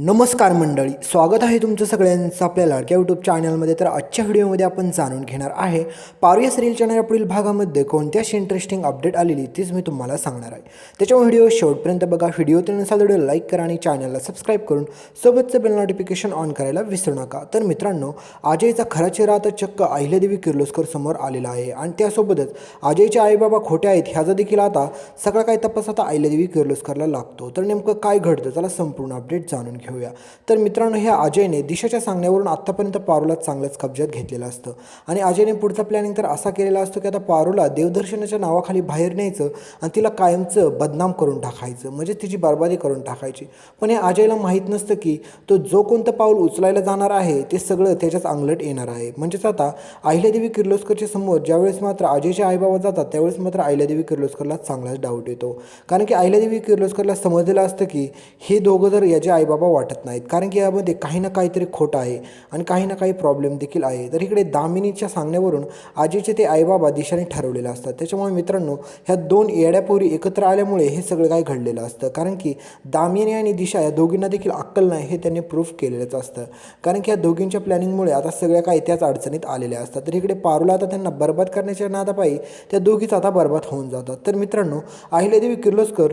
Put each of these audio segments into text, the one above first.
नमस्कार मंडळी स्वागत आहे तुमचं सगळ्यांचं आपल्या लाडक्या यूट्यूब चॅनलमध्ये तर आजच्या व्हिडिओमध्ये आपण जाणून घेणार आहे पारुया सिरियल चॅनल पुढील भागामध्ये कोणती अशी इंटरेस्टिंग अपडेट आलेली तीच मी तुम्हाला सांगणार आहे. त्याच्यामुळे व्हिडिओ शेवटपर्यंत बघा. व्हिडिओ नसाल व्हिडिओ लाईक करा आणि चॅनलला सबस्क्राईब करून सोबतचं बेल नोटिफिकेशन ऑन करायला विसरू नका. तर मित्रांनो अजयचा खरा चेहरा आता चक्क अहिल्यादेवी किर्लोस्कर समोर आलेला आहे आणि त्यासोबतच अजयचे आईबाबा खोटे आहेत ह्याचा देखील आता सगळा काही तपास आता अहिल्यादेवी किर्लोस्करला लागतो. तर नेमकं काय घडतं? त्याला संपूर्ण अपडेट जाणून घेऊया. तर मित्रांनो ह्या अजयने दिशाच्या सांगण्यावरून आत्तापर्यंत पारूला चांगलंच कब्जात घेतलेलं असतं. आणि अजयने पुढचा प्लॅनिंग तर असा केलेला असतो की आता पारूला देवदर्शनाच्या नावाखाली बाहेर न्यायचं आणि तिला कायमचं बदनाम करून टाकायचं. म्हणजे तिची बर्बादी करून टाकायची. पण हे अजयला माहीत नसतं की तो जो कोणतं पाऊल उचलायला जाणार आहे ते सगळं त्याच्याच अंगलट येणार आहे. म्हणजेच आता अहिल्यादेवी किर्लोस्करच्या समोर ज्यावेळेस मात्र अजयचे आईबाबा जातात त्यावेळेस मात्र अहिल्यादेवी किर्लोस्करला चांगलाच डाऊट येतो. कारण की अहिल्यादेवी किर्लोस्करला समजलेलं असतं की हे दोघं जर याचे आईबाबा वाटत नाहीत. कारण की यामध्ये काही ना काहीतरी खोटं आहे आणि काही ना काही प्रॉब्लेम देखील आहे. तर इकडे दामिनीच्या सांगण्यावरून आजीचे ते आईबाबा दिशाने ठरवलेलं असतात त्याच्यामुळे मित्रांनो ह्या दोन येड्यापोरी एकत्र आल्यामुळे हे सगळं काही घडलेलं असतं. कारण की दामिनी आणि दिशा या दोघींना देखील अक्कल नाही हे त्यांनी प्रूफ केलेलंच असतं. कारण की या दोघींच्या प्लॅनिंगमुळे आता सगळ्या काही त्याच अडचणीत आलेल्या असतात. तर इकडे पारूला आता त्यांना बरबाद करण्याच्या नादापायी त्या दोघीच आता बरबाद होऊन जातात तर मित्रांनो अहिल्यादेवी किर्लोस्कर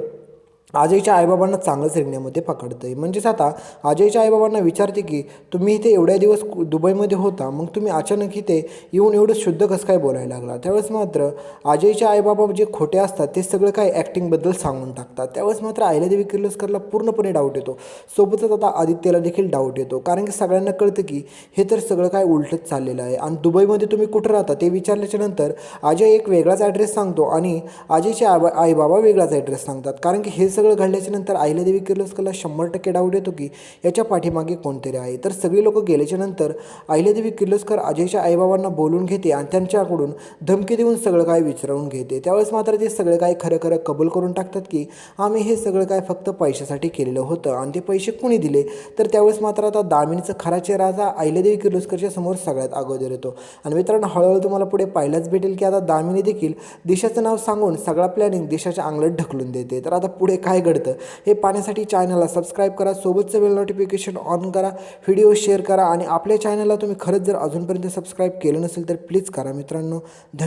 अजयच्या आईबाबांना चांगलंच रिंगण्यामध्ये पकडतं आहे म्हणजेच आता अजयच्या आईबाबांना विचारते की तुम्ही इथे एवढ्या दिवस दुबईमध्ये होता मग तुम्ही अचानक इथे येऊन एवढं शुद्ध कसं काय बोलायला लागला? त्यावेळेस मात्र अजयच्या आईबाबा जे खोटे असतात ते सगळं काय ॲक्टिंगबद्दल सांगून टाकतात. त्यावेळेस मात्र अहिल्यादेवी किर्लोस्करला पूर्णपणे डाऊट येतो. सोबतच आता आदित्यला देखील डाऊट येतो. कारण की सगळ्यांना कळतं की हे तर सगळं काय उलटच चाललेलं आहे. आणि दुबईमध्ये तुम्ही कुठं राहता ते विचारल्याच्या नंतर अजय एक वेगळाच ॲड्रेस सांगतो आणि अजयचे आबा आईबाबा वेगळाच ॲड्रेस सांगतात. कारण की हे सगळं घडल्याच्या नंतर अहिल्यादेवी किर्लोस्करला शंभर टक्के डाऊट येतो की याच्या पाठीमागे कोणतरी आहे. तर सगळी लोक गेल्याच्यानंतर अहिल्यादेवी किर्लोस्कर अजयच्या आईबाबांना बोलून घेते आणि त्यांच्याकडून धमकी देऊन सगळं काय विचारून घेते. त्यावेळेस मात्र ते सगळं काय खरं खरं कबूल करून टाकतात की आम्ही हे सगळं काय फक्त पैशासाठी केलेलं होतं आणि ते पैसे कोणी दिले? तर त्यावेळेस मात्र आता दामिनीचं खरा चेहरा आता अहिल्यादेवी किर्लोस्करच्या समोर सगळ्यात अगोदर येतो. आणि मित्रांनो हळूहळू तुम्हाला पुढे पाहिलाच भेटेल की आता दामिनी देखील देशाचं नाव सांगून सगळा प्लॅनिंग देशाच्या अंगलट ढकलून देते. तर आता पुढे काय घडतं? हे पाहण्यासाठी चॅनलला सबस्क्राईब करा सोबतचं बेल नोटिफिकेशन ऑन करा व्हिडिओ शेअर करा आणि आपल्या चॅनलला तुम्ही खरंच जर अजूनपर्यंत सबस्क्राईब केलं नसेल तर प्लीज करा मित्रांनो. धन्य